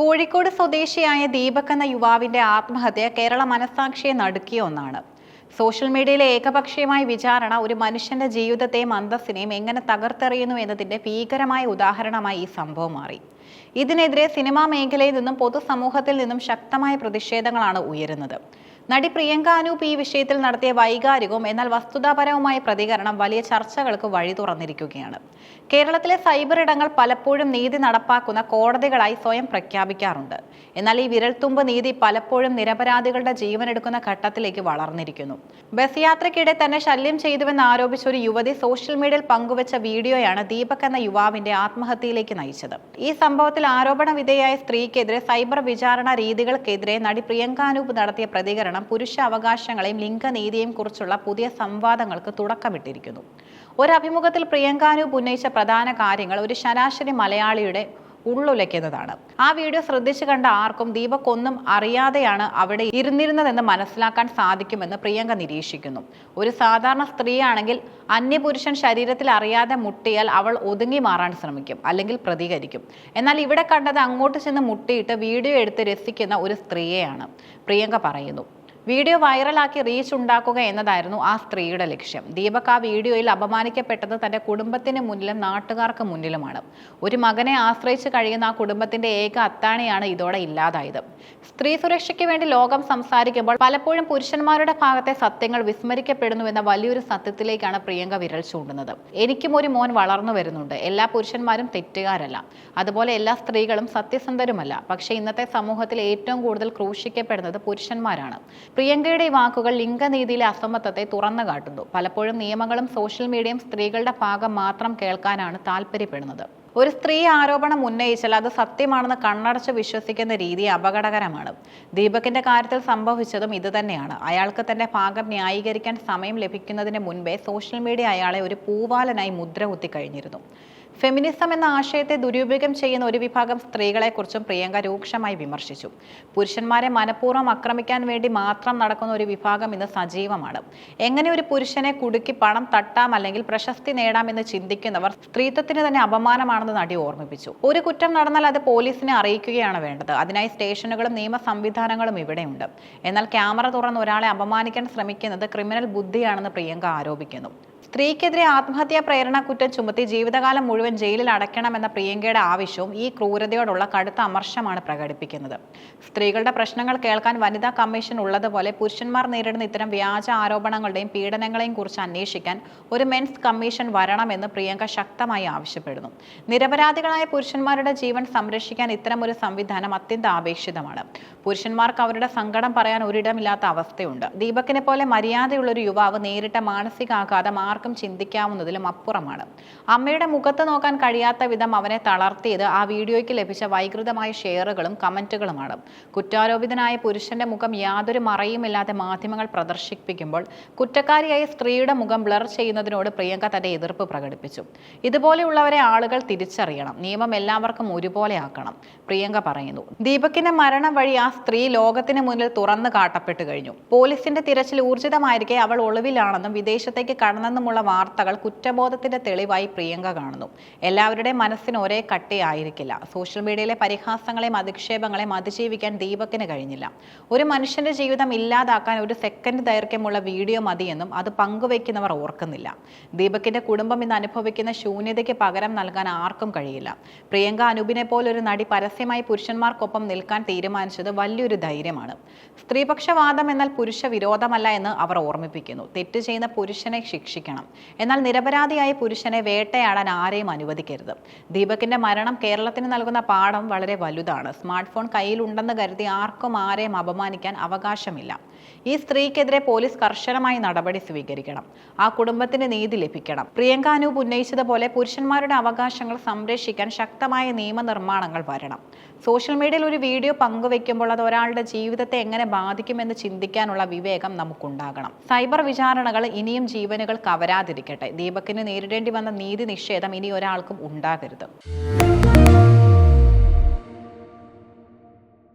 കോഴിക്കോട് സ്വദേശിയായ ദീപക് എന്ന യുവാവിന്റെ ആത്മഹത്യ കേരള മനസാക്ഷിയെ നടുക്കിയ ഒന്നാണ്. സോഷ്യൽ മീഡിയയിലെ ഏകപക്ഷീയമായ വിചാരണ ഒരു മനുഷ്യന്റെ ജീവിതത്തെയും അന്തസ്സിനെയും എങ്ങനെ തകർത്തെറിയുന്നു എന്നതിന്റെ ഭീകരമായ ഉദാഹരണമായി ഈ സംഭവം മാറി. ഇതിനെതിരെ സിനിമാ മേഖലയിൽ നിന്നും പൊതുസമൂഹത്തിൽ നിന്നും ശക്തമായ പ്രതിഷേധങ്ങളാണ് ഉയരുന്നത്. നടി പ്രിയങ്ക അനൂപ് ഈ വിഷയത്തിൽ നടത്തിയ വൈകാരികവും എന്നാൽ വസ്തുതാപരവുമായ പ്രതികരണം വലിയ ചർച്ചകൾക്ക് വഴി തുറന്നിരിക്കുകയാണ്. കേരളത്തിലെ സൈബർ ഇടങ്ങൾ പലപ്പോഴും നീതി നടപ്പാക്കുന്ന കോടതികളായി സ്വയം പ്രഖ്യാപിക്കാറുണ്ട്. എന്നാൽ ഈ വിരൽത്തുമ്പ് നീതി പലപ്പോഴും നിരപരാധികളുടെ ജീവനെടുക്കുന്ന ഘട്ടത്തിലേക്ക് വളർന്നിരിക്കുന്നു. ബസ് യാത്രയ്ക്കിടെ തന്നെ ശല്യം ചെയ്തുവെന്ന് ആരോപിച്ച ഒരു യുവതി സോഷ്യൽ മീഡിയയിൽ പങ്കുവച്ച വീഡിയോയാണ് ദീപക് എന്ന യുവാവിന്റെ ആത്മഹത്യയിലേക്ക് നയിച്ചത്. ഈ സംഭവത്തിൽ ആരോപണ വിധേയായ സ്ത്രീക്കെതിരെ സൈബർ വിചാരണ രീതികൾക്കെതിരെ നടി പ്രിയങ്കാനൂപ് നടത്തിയ പ്രതികരണം പുരുഷ അവകാശങ്ങളെയും ലിംഗനീതിയെയും കുറിച്ചുള്ള പുതിയ സംവാദങ്ങൾക്ക് തുടക്കമിട്ടിരിക്കുന്നു. ഒരു അഭിമുഖത്തിൽ പ്രിയങ്ക അനൂപ് ഉന്നയിച്ച പ്രധാന കാര്യങ്ങൾ ഒരു ശരാശരി മലയാളിയുടെ ഉള്ളുലയ്ക്കുന്നതാണ്. ആ വീഡിയോ ശ്രദ്ധിച്ചു കണ്ട ആർക്കും ദീപക് ഒന്നും അറിയാതെയാണ് അവിടെ ഇരുന്നിരുന്നതെന്ന് മനസ്സിലാക്കാൻ സാധിക്കുമെന്ന് പ്രിയങ്ക നിരീക്ഷിക്കുന്നു. ഒരു സാധാരണ സ്ത്രീയാണെങ്കിൽ അന്യപുരുഷൻ ശരീരത്തിൽ അറിയാതെ മുട്ടിയാൽ അവൾ ഒതുങ്ങി മാറാൻ ശ്രമിക്കും അല്ലെങ്കിൽ പ്രതികരിക്കും. എന്നാൽ ഇവിടെ കണ്ടത് അങ്ങോട്ട് ചെന്ന് മുട്ടിയിട്ട് വീഡിയോ എടുത്ത് രസിക്കുന്ന ഒരു സ്ത്രീയെയാണ്. പ്രിയങ്ക പറയുന്നു വീഡിയോ വൈറലാക്കി റീച്ച് ഉണ്ടാക്കുക എന്നതായിരുന്നു ആ സ്ത്രീയുടെ ലക്ഷ്യം. ദീപക് ആ വീഡിയോയിൽ അപമാനിക്കപ്പെട്ടത് തന്റെ കുടുംബത്തിന് മുന്നിലും നാട്ടുകാർക്ക് മുന്നിലുമാണ്. ഒരു മകനെ ആശ്രയിച്ച് കഴിയുന്ന ആ കുടുംബത്തിന്റെ ഏക അത്താണിയാണ് ഇതോടെ ഇല്ലാതായത്. സ്ത്രീ സുരക്ഷയ്ക്ക് വേണ്ടി ലോകം സംസാരിക്കുമ്പോൾ പലപ്പോഴും പുരുഷന്മാരുടെ ഭാഗത്തെ സത്യങ്ങൾ വിസ്മരിക്കപ്പെടുന്നു എന്ന വലിയൊരു സത്യത്തിലേക്കാണ് പ്രിയങ്ക വിരൽ ചൂണ്ടുന്നത്. എനിക്കും ഒരു മോൻ വളർന്നു വരുന്നുണ്ട്. എല്ലാ പുരുഷന്മാരും തെറ്റുകാരല്ല. അതുപോലെ എല്ലാ സ്ത്രീകളും സത്യസന്ധരുമല്ല. പക്ഷേ ഇന്നത്തെ സമൂഹത്തിൽ ഏറ്റവും കൂടുതൽ ക്രൂശിക്കപ്പെടുന്നത് പുരുഷന്മാരാണ്. പ്രിയങ്കയുടെ ഈ വാക്കുകൾ ലിംഗനീതിയിലെ അസമത്വത്തെ തുറന്നു കാട്ടുന്നു. പലപ്പോഴും നിയമങ്ങളും സോഷ്യൽ മീഡിയയും സ്ത്രീകളുടെ ഭാഗം മാത്രം കേൾക്കാനാണ് താല്പര്യപ്പെടുന്നത്. ഒരു സ്ത്രീ ആരോപണം ഉന്നയിച്ചാൽ അത് സത്യമാണെന്ന് കണ്ണടച്ച് വിശ്വസിക്കുന്ന രീതി അപകടകരമാണ്. ദീപകിന്റെ കാര്യത്തിൽ സംഭവിച്ചതും ഇതുതന്നെയാണ് അയാൾക്ക് തന്റെ ഭാഗം ന്യായീകരിക്കാൻ സമയം ലഭിക്കുന്നതിന് മുൻപേ സോഷ്യൽ മീഡിയ അയാളെ ഒരു പൂവാലനായി മുദ്ര കുത്തി കഴിഞ്ഞിരുന്നു. ഫെമിനിസം എന്ന ആശയത്തെ ദുരുപയോഗം ചെയ്യുന്ന ഒരു വിഭാഗം സ്ത്രീകളെക്കുറിച്ചും പ്രിയങ്ക രൂക്ഷമായി വിമർശിച്ചു. പുരുഷന്മാരെ മനഃപൂർവം ആക്രമിക്കാൻ വേണ്ടി മാത്രം നടക്കുന്ന ഒരു വിഭാഗം ഇന്ന് സജീവമാണ്. എങ്ങനെ ഒരു പുരുഷനെ കുടുക്കി പണം തട്ടാം അല്ലെങ്കിൽ പ്രശസ്തി നേടാമെന്ന് ചിന്തിക്കുന്നവർ സ്ത്രീത്വത്തിന് തന്നെ അപമാനമാണെന്ന് നടി ഓർമ്മിപ്പിച്ചു. ഒരു കുറ്റം നടന്നാൽ അത് പോലീസിനെ അറിയിക്കുകയാണ് വേണ്ടത്. അതിനായി സ്റ്റേഷനുകളും നിയമ സംവിധാനങ്ങളും ഇവിടെയുണ്ട്. എന്നാൽ ക്യാമറ തുറന്ന് ഒരാളെ അപമാനിക്കാൻ ശ്രമിക്കുന്നത് ക്രിമിനൽ ബുദ്ധിയാണെന്ന് പ്രിയങ്ക ആരോപിക്കുന്നു. സ്ത്രീക്കെതിരെ ആത്മഹത്യാ പ്രേരണ കുറ്റം ചുമത്തി ജീവിതകാലം മുഴുവൻ ജയിലിൽ അടയ്ക്കണമെന്ന പ്രിയങ്കയുടെ ആവശ്യവും ഈ ക്രൂരതയോടുള്ള കടുത്ത അമർഷമാണ് പ്രകടിപ്പിക്കുന്നത്. സ്ത്രീകളുടെ പ്രശ്നങ്ങൾ കേൾക്കാൻ വനിതാ കമ്മീഷൻ ഉള്ളതുപോലെ പുരുഷന്മാർ നേരിടുന്ന ഇത്തരം വ്യാജ ആരോപണങ്ങളുടെയും പീഡനങ്ങളെയും കുറിച്ച് അന്വേഷിക്കാൻ ഒരു മെൻസ് കമ്മീഷൻ വരണമെന്ന് പ്രിയങ്ക ശക്തമായി ആവശ്യപ്പെടുന്നു. നിരപരാധികളായ പുരുഷന്മാരുടെ ജീവൻ സംരക്ഷിക്കാൻ ഇത്തരം ഒരു സംവിധാനം അത്യന്താപേക്ഷിതമാണ് പുരുഷന്മാർക്ക് അവരുടെ സങ്കടം പറയാൻ ഒരിടമില്ലാത്ത അവസ്ഥയുണ്ട്. ദീപകിനെ പോലെ മര്യാദയുള്ള ഒരു യുവാവ് നേരിട്ട മാനസികാഘാതം ആർക്കും ചിന്തിക്കാവുന്നതിലും അപ്പുറമാണ്. അമ്മയുടെ മുഖത്ത് നോക്കാൻ കഴിയാത്ത വിധം അവനെ തളർത്തിയത് ആ വീഡിയോയ്ക്ക് ലഭിച്ച വൈകൃതമായ ഷെയറുകളും കമന്റുകളുമാണ്. കുറ്റാരോപിതനായ പുരുഷന്റെ മുഖം യാതൊരു മറയുമില്ലാതെ മാധ്യമങ്ങൾ പ്രദർശിപ്പിക്കുമ്പോൾ കുറ്റക്കാരിയായ സ്ത്രീയുടെ മുഖം ബ്ലർ ചെയ്യുന്നതിനോട് പ്രിയങ്ക തന്റെ എതിർപ്പ് പ്രകടിപ്പിച്ചു. ഇതുപോലെയുള്ളവരെ ആളുകൾ തിരിച്ചറിയണം. നിയമം എല്ലാവർക്കും ഒരുപോലെ ആക്കണം പ്രിയങ്ക പറയുന്നു. ദീപകിന്റെ മരണം വഴി ആ സ്ത്രീ ലോകത്തിന് മുന്നിൽ തുറന്നു കാട്ടപ്പെട്ടു കഴിഞ്ഞു. പോലീസിന്റെ തിരച്ചിൽ ഊർജിതമായിരിക്കെ അവൾ ഒളിവിലാണെന്നും വിദേശത്തേക്ക് കടന്നെന്നുമുള്ള വാർത്തകൾ കുറ്റബോധത്തിന്റെ തെളിവായി പ്രിയങ്ക കാണുന്നു. എല്ലാവരുടെയും മനസ്സിന് ഒരേ കട്ടിയായിരിക്കില്ല. സോഷ്യൽ മീഡിയയിലെ പരിഹാസങ്ങളെയും അധിക്ഷേപങ്ങളെയും അതിജീവിക്കാൻ ദീപക്കിന് കഴിഞ്ഞില്ല. ഒരു മനുഷ്യന്റെ ജീവിതം ഇല്ലാതാക്കാൻ ഒരു സെക്കൻഡ് ദൈർഘ്യമുള്ള വീഡിയോ മതിയെന്നും അത് പങ്കുവയ്ക്കുന്നവർ ഓർക്കുന്നില്ല. ദീപക്കിന്റെ കുടുംബം ഇന്ന് അനുഭവിക്കുന്ന ശൂന്യതയ്ക്ക് പകരം നൽകാൻ ആർക്കും കഴിയില്ല. പ്രിയങ്ക അനൂപിനെ പോലൊരു നടി പരസ്യമായി പുരുഷന്മാർക്കൊപ്പം നിൽക്കാൻ തീരുമാനിച്ചത് വലിയൊരു ധൈര്യമാണ്. സ്ത്രീപക്ഷവാദം എന്നാൽ പുരുഷ വിരോധമല്ല എന്ന് അവർ ഓർമ്മിപ്പിക്കുന്നു. തെറ്റ് ചെയ്യുന്ന പുരുഷനെ ശിക്ഷിക്കണം. എന്നാൽ നിരപരാധിയായ പുരുഷനെ വേട്ടയാടാൻ ആരെയും അനുവദിക്കരുത്. ദീപകിന്റെ മരണം കേരളത്തിന് നൽകുന്ന പാഠം വളരെ വലുതാണ്. സ്മാർട്ട് ഫോൺ കയ്യിലുണ്ടെന്ന് കരുതി ആർക്കും ആരെയും അപമാനിക്കാൻ അവകാശമില്ല. ഈ സ്ത്രീക്കെതിരെ പോലീസ് കർശനമായി നടപടി സ്വീകരിക്കണം. ആ കുടുംബത്തിന് നീതി ലഭിക്കണം. പ്രിയങ്ക അനൂപ് ഉന്നയിച്ചതുപോലെ പുരുഷന്മാരുടെ അവകാശങ്ങൾ സംരക്ഷിക്കാൻ ശക്തമായ നിയമനിർമ്മാണങ്ങൾ വരണം. സോഷ്യൽ മീഡിയയിൽ ഒരു വീഡിയോ പങ്കുവെക്കുമ്പോൾ അത് ഒരാളുടെ ജീവിതത്തെ എങ്ങനെ ബാധിക്കുമെന്ന് ചിന്തിക്കാനുള്ള വിവേകം നമുക്കുണ്ടാകണം. സൈബർ വിചാരണകൾ ഇനിയും ജീവനുകൾ കവരാതിരിക്കട്ടെ ദീപക്കിന് നേരിടേണ്ടി വന്ന നീതി നിഷേധം ഇനി ഒരാൾക്കും ഉണ്ടാകരുത്.